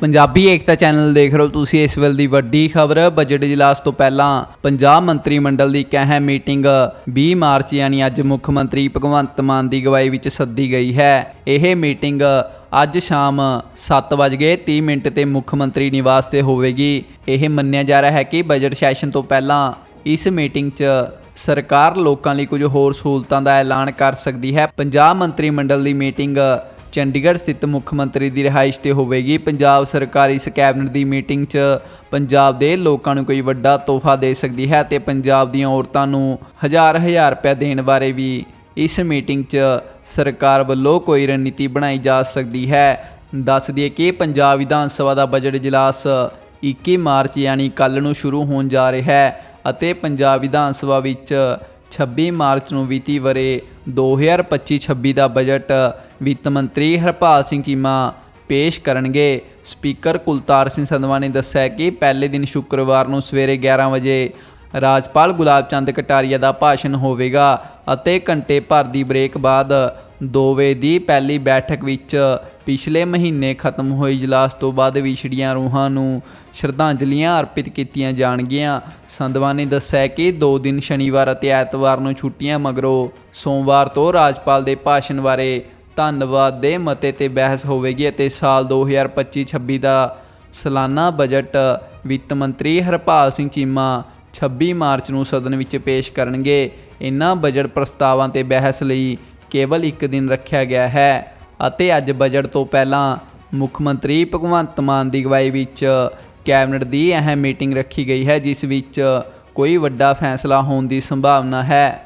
ਪੰਜਾਬੀ ਏਕਤਾ channel ਦੇਖ ਰਹੇ ਹੋ ਤੁਸੀਂ ਇਸ ਵੇਲੇ ਦੀ ਵੱਡੀ ਖਬਰ। ਬਜਟ ਇਜਲਾਸ ਤੋਂ ਪਹਿਲਾਂ ਪੰਜਾਬ ਮੰਤਰੀ ਮੰਡਲ ਦੀ ਇੱਕ ਅਹਿਮ ਮੀਟਿੰਗ 20 ਮਾਰਚ ਯਾਨੀ ਅੱਜ ਮੁੱਖ ਮੰਤਰੀ ਭਗਵੰਤ ਮਾਨ ਦੀ ਅਗਵਾਈ ਵਿੱਚ ਸੱਦੀ ਗਈ ਹੈ। ਇਹ ਮੀਟਿੰਗ ਅੱਜ ਸ਼ਾਮ 7:30 ਮਿੰਟ ਤੇ ਮੁੱਖ ਮੰਤਰੀ ਨਿਵਾਸ ਤੇ ਹੋਵੇਗੀ। ਇਹ ਮੰਨਿਆ ਜਾ ਰਿਹਾ ਹੈ ਕਿ ਬਜਟ ਸੈਸ਼ਨ ਤੋਂ ਪਹਿਲਾਂ ਇਸ ਮੀਟਿੰਗ 'ਚ ਸਰਕਾਰ ਲੋਕਾਂ ਲਈ ਕੁਝ ਹੋਰ ਸਹੂਲਤਾਂ ਦਾ ਐਲਾਨ ਕਰ ਸਕਦੀ ਹੈ। ਪੰਜਾਬ ਮੰਤਰੀ ਮੰਡਲ ਦੀ ਮੀਟਿੰਗ ਚੰਡੀਗੜ੍ਹ ਸਥਿਤ ਮੁੱਖ ਮੰਤਰੀ ਦੀ ਰਿਹਾਇਸ਼ ਤੇ ਹੋਵੇਗੀ। ਪੰਜਾਬ ਸਰਕਾਰ ਇਸ ਕੈਬਨਿਟ ਦੀ ਮੀਟਿੰਗ 'ਚ ਪੰਜਾਬ ਦੇ ਲੋਕਾਂ ਨੂੰ ਕੋਈ ਵੱਡਾ ਤੋਹਫਾ ਦੇ ਸਕਦੀ ਹੈ ਤੇ ਪੰਜਾਬ ਦੀਆਂ ਔਰਤਾਂ ਨੂੰ ਹਜ਼ਾਰ ਹਜ਼ਾਰ ਰੁਪਏ ਦੇਣ ਬਾਰੇ ਵੀ ਇਸ ਮੀਟਿੰਗ 'ਚ ਸਰਕਾਰ ਵੱਲੋਂ ਕੋਈ ਰਣਨੀਤੀ ਬਣਾਈ ਜਾ ਸਕਦੀ ਹੈ। ਦੱਸ ਦਈਏ ਕਿ ਪੰਜਾਬ ਵਿਧਾਨ ਸਭਾ ਦਾ ਬਜਟ ਇਜਲਾਸ 21 ਮਾਰਚ ਯਾਨੀ ਕੱਲ ਨੂੰ ਸ਼ੁਰੂ ਹੋਣ ਜਾ ਰਿਹਾ ਹੈ ਅਤੇ ਪੰਜਾਬ ਵਿਧਾਨ ਸਭਾ ਵਿੱਚ 26 ਮਾਰਚ ਨੂੰ ਵਿੱਤੀ ਵਰੇ 2025-26 ਦਾ ਬਜਟ ਵਿੱਤ ਮੰਤਰੀ ਹਰਪਾਲ ਸਿੰਘ ਚੀਮਾ ਪੇਸ਼ ਕਰਨਗੇ। ਸਪੀਕਰ ਕੁਲਤਾਰ ਸਿੰਘ ਸੰਧਵਾ ਨੇ ਦੱਸਿਆ ਕਿ ਪਹਿਲੇ ਦਿਨ ਸ਼ੁੱਕਰਵਾਰ ਨੂੰ ਸਵੇਰੇ 11 ਵਜੇ ਰਾਜਪਾਲ ਗੁਲਾਬ ਚੰਦ ਕਟਾਰੀਆ ਦਾ ਭਾਸ਼ਣ ਹੋਵੇਗਾ ਅਤੇ ਘੰਟੇ ਭਰ ਦੀ ਬ੍ਰੇਕ ਬਾਅਦ 2 ਵਜੇ ਦੀ ਪਹਿਲੀ ਬੈਠਕ ਵਿੱਚ ਪਿਛਲੇ ਮਹੀਨੇ ਖਤਮ ਹੋਏ ਇਜਲਾਸ ਤੋਂ ਬਾਅਦ ਵਿਛੜੀਆਂ ਰੂਹਾਂ ਨੂੰ ਸ਼ਰਧਾਂਜਲੀਆਂ ਅਰਪਿਤ ਕੀਤੀਆਂ ਜਾਣਗੀਆਂ। ਸੰਧਵਾ ਨੇ ਦੱਸਿਆ ਕਿ 2 ਦਿਨ ਸ਼ਨੀਵਾਰ ਅਤੇ ਐਤਵਾਰ ਨੂੰ ਛੁੱਟੀਆਂ ਮਗਰੋਂ ਸੋਮਵਾਰ ਤੋਂ ਰਾਜਪਾਲ ਦੇ ਭਾਸ਼ਣ ਬਾਰੇ ਧੰਨਵਾਦ ਦੇ ਮਤੇ ਤੇ ਬਹਿਸ ਹੋਵੇਗੀ ਅਤੇ ਸਾਲ 2025-26 ਦਾ ਸਾਲਾਨਾ ਬਜਟ ਵਿੱਤ ਮੰਤਰੀ ਹਰਪਾਲ ਸਿੰਘ ਚੀਮਾ 26 ਮਾਰਚ ਨੂੰ ਸਦਨ ਵਿੱਚ ਪੇਸ਼ ਕਰਨਗੇ। ਇਨ੍ਹਾਂ ਬਜਟ ਪ੍ਰਸਤਾਵਾਂ ਤੇ ਬਹਿਸ ਲਈ ਕੇਵਲ ਇੱਕ ਦਿਨ ਰੱਖਿਆ ਗਿਆ ਹੈ। ਅਤੇ ਅੱਜ ਬਜਟ ਤੋਂ ਪਹਿਲਾਂ ਮੁੱਖ ਮੰਤਰੀ ਭਗਵੰਤ ਮਾਨ ਦੀ ਅਗਵਾਈ ਵਿੱਚ ਕੈਬਨਿਟ ਦੀ ਅਹਿਮ ਮੀਟਿੰਗ ਰੱਖੀ ਗਈ ਹੈ, ਜਿਸ ਵਿੱਚ ਕੋਈ ਵੱਡਾ ਫੈਸਲਾ ਹੋਣ ਦੀ ਸੰਭਾਵਨਾ ਹੈ।